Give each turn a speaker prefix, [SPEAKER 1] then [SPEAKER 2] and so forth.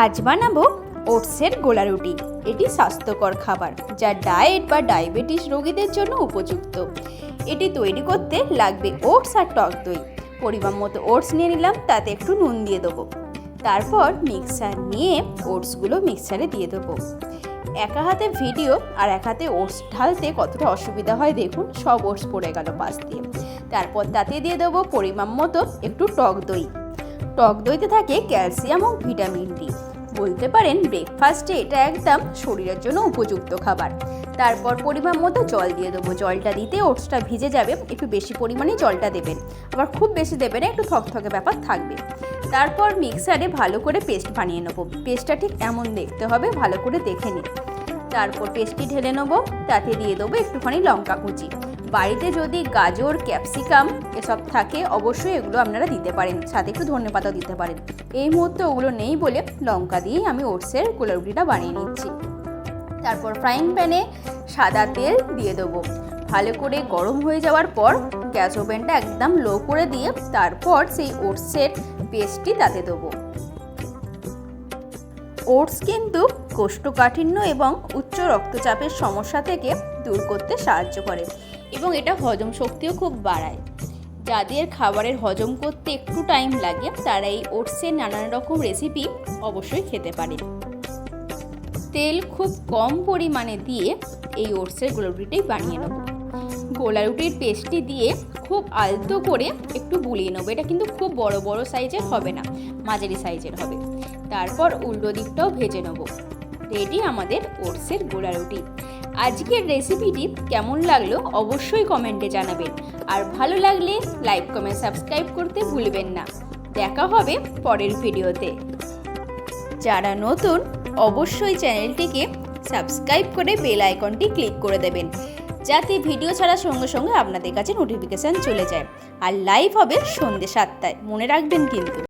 [SPEAKER 1] আজ বানাবো ওটসের গোলা রুটি। এটি স্বাস্থ্যকর খাবার, যা ডায়েট বা ডায়াবেটিস রোগীদের জন্য উপযুক্ত। এটি তৈরি করতে লাগবে ওটস আর টক দই। পরিমাণ মতো ওটস নিয়ে নিলাম, তাতে একটু নুন দিয়ে দেবো। তারপর মিক্সার নিয়ে ওটসগুলো মিক্সারে দিয়ে দেবো। একা হাতে ভিডিও আর এক হাতে ওটস ঢালতে কতটা অসুবিধা হয় দেখুন, সব ওটস পড়ে গেল পাশ দিয়ে। তারপর তাতে দিয়ে দেবো পরিমাণ মতো একটু টক দই। টক দইতে থাকে ক্যালসিয়াম ও ভিটামিন ডি। বলতে পারেন ব্রেকফাস্টে এটা একদম শরীরের জন্য উপযুক্ত খাবার। তারপর পরিমাণ মতো জল দিয়ে দেবো। জলটা দিতে ওটসটা ভিজে যাবে, একটু বেশি পরিমাণে জলটা দেবেন। আবার খুব বেশি দেবেন একটু থকথকে ব্যাপার থাকবে। তারপর মিক্সারে ভালো করে পেস্ট বানিয়ে নেব। পেস্টটা ঠিক এমন দেখতে হবে, ভালো করে দেখে নিন। তারপর পেস্টটি ঢেলে নেব, তাতে দিয়ে দেবো একটুখানি লঙ্কা কুচি। বাড়িতে যদি গাজর, ক্যাপসিকাম এসব থাকে, অবশ্যই এগুলো আপনারা দিতে পারেন। সাথে একটু ধনে পাতাও দিতে পারেন। এই মুহূর্তে ওগুলো নেই বলে লঙ্কা দিয়েই আমি ওটসের গোলা রুটিটা বানিয়ে নিচ্ছি। তারপর ফ্রাইং প্যানে সাদা তেল দিয়ে দেবো। ভালো করে গরম হয়ে যাওয়ার পর গ্যাস ওভেনটা একদম লো করে দিয়ে তারপর সেই ওটসের পেস্টটি তাতে দেবো। ওটস কিন্তু কোষ্ঠকাঠিন্য এবং উচ্চ রক্তচাপের সমস্যা থেকে দূর করতে সাহায্য করে এবং এটা হজম শক্তিও খুব বাড়ায়। যাদের খাবারের হজম করতে একটু টাইম লাগে, তারা এই ওটসের নানান রকম রেসিপি অবশ্যই খেতে পারে। তেল খুব কম পরিমাণে দিয়ে এই ওটসের গোলারুটিটাই বানিয়ে নেব। গোলারুটির পেস্টটি দিয়ে খুব আলতো করে একটু বুলিয়ে নেব। এটা কিন্তু খুব বড় বড় সাইজের হবে না, মাঝারি সাইজের হবে। তারপর উল্টো দিকটাও ভেজে নেব। রেডি আমাদের ওটসের গোলা রুটি। আজকের রেসিপিটি কেমন লাগল অবশ্যই কমেন্টে জানাবেন। আর ভালো লাগলে লাইক কমেন্ট সাবস্ক্রাইব করতে ভুলবেন না। দেখা হবে পরের ভিডিওতে যারা নতুন, অবশ্যই চ্যানেলটিকে সাবস্ক্রাইব করে বেল আইকনটি ক্লিক করে দেবেন। যাতে ভিডিও ছাড়ার সঙ্গে সঙ্গে আপনাদের কাছে নোটিফিকেশান চলে যায়। আর লাইভ হবে সন্ধ্যে সাতটায়। মনে রাখবেন কিন্তু।